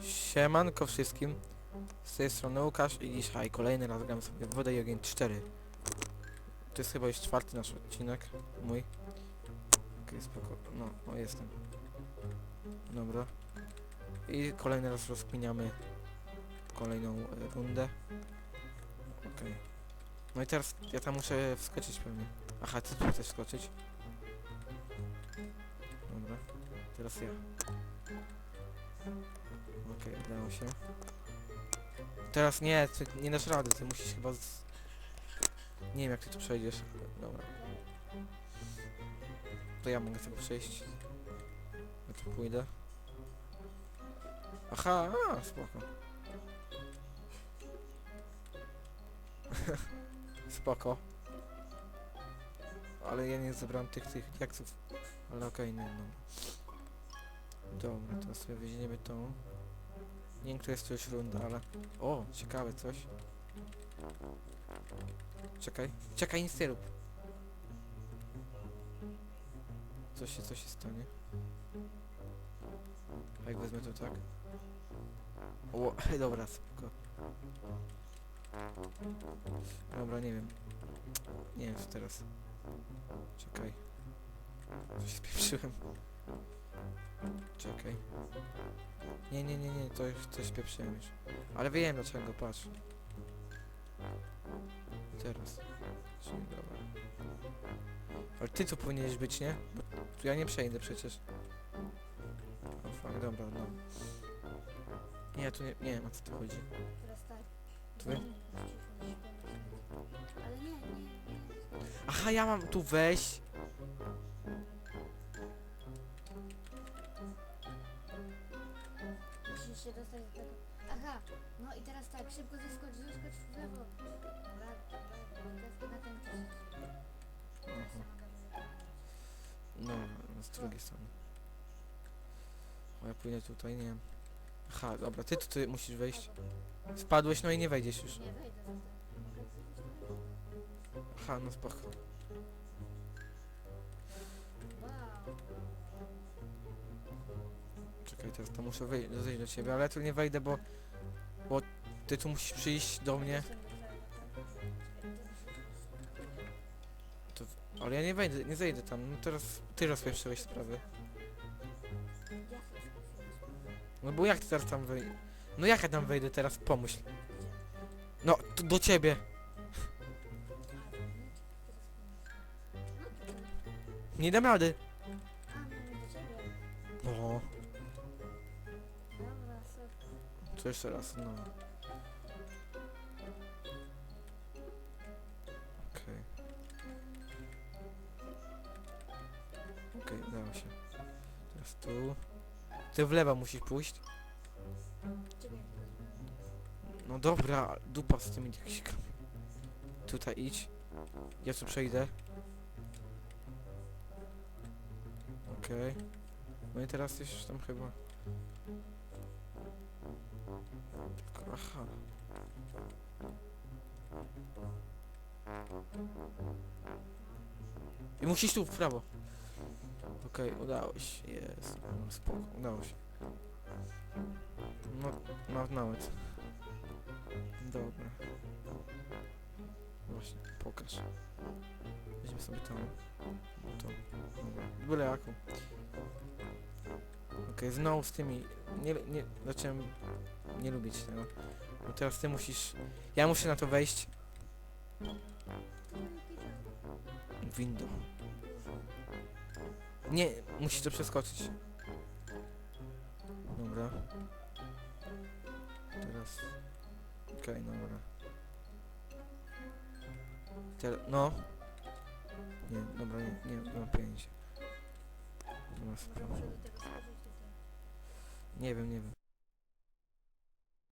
Siemanko wszystkim. Z tej strony Łukasz i dzisiaj kolejny raz gram sobie w Wodę i Ogień 4. To jest chyba już czwarty nasz odcinek. Mój. Okej, spoko. No, o jestem. Dobra. I kolejny raz rozkminiamy kolejną e, rundę. Okej. No i teraz ja tam muszę wskoczyć pewnie. Aha, ty tu chcesz skoczyć? Dobra. Teraz ja. Okej, udało się. Teraz nie, ty nie dasz rady, ty musisz chyba z... Nie wiem jak ty tu przejdziesz. Dobra. To ja mogę sobie przejść. Ja tu pójdę. Aha, a, spoko. spoko. Ale ja nie zebrałem tych, tych jaksów. Ale okej, nie no. Dobra, teraz sobie weźmiemy tą. Nie wiem, która jest to już runda, ale... O, ciekawe coś. Czekaj. Czekaj, nic nie rób. Coś się, coś się stanie. A jak wezmę to tak? O, dobra, spoko. Dobra, nie wiem. Nie wiem, co teraz. Czekaj. Coś spieprzyłem. Czekaj. Nie, nie, nie, nie, to już coś spieprzyłem już. Ale wiem dlaczego, patrz. Teraz. Czyli dobra. Ale ty tu powinieneś być, nie? Bo tu ja nie przejdę przecież. O fuck, dobra, no. Nie, tu nie, nie wiem o co tu chodzi. Teraz tak. Tu wy... Ale nie, nie, nie. Aha, ja mam tu wejść. Musisz się dostać do tego. Aha, no i teraz tak, szybko zeskocz, zeskocz w lewo. Teraz na ten. No, z drugiej strony. O, ja pójdę tutaj, nie wiem. Aha, dobra, ty tutaj musisz wejść. Spadłeś, no i nie wejdziesz już. Nie wejdę. Aha, no spoko. Czekaj, teraz to muszę wyjść, do ciebie, ale ja tu nie wejdę, bo... Bo ty tu musisz przyjść do mnie. Tam. Ale ja nie wejdę, nie zejdę tam. No teraz ty rozpieprzyłeś sprawy. No bo jak ty teraz tam wejdę? No jak ja tam wejdę teraz? Pomyśl. No, to do ciebie. Nie dam rady. O, to jeszcze raz, no. Okej. Okej, udało się. Teraz tu. Ty w lewo musisz pójść. No dobra, dupa z tymi dźwigami. Tutaj idź. Ja tu przejdę. Okej. No i teraz już tam chyba. Aha. I musisz tu w prawo. Okej, udało się. Jest. No, spoko, udało się. No, no nawet. Dobra. Właśnie, pokaż. Weźmy sobie tą. Tą. Byle jaką. Okej, znowu z tymi. Nie, nie, zacząłem nie lubić tego. Bo teraz ty musisz. Ja muszę na to wejść. Window. Nie, musisz to przeskoczyć. Dobra. Teraz. Okej, dobra. Teraz, no. Nie, dobra, nie, nie, mam pojęcia. Dobra, Nie wiem, nie wiem.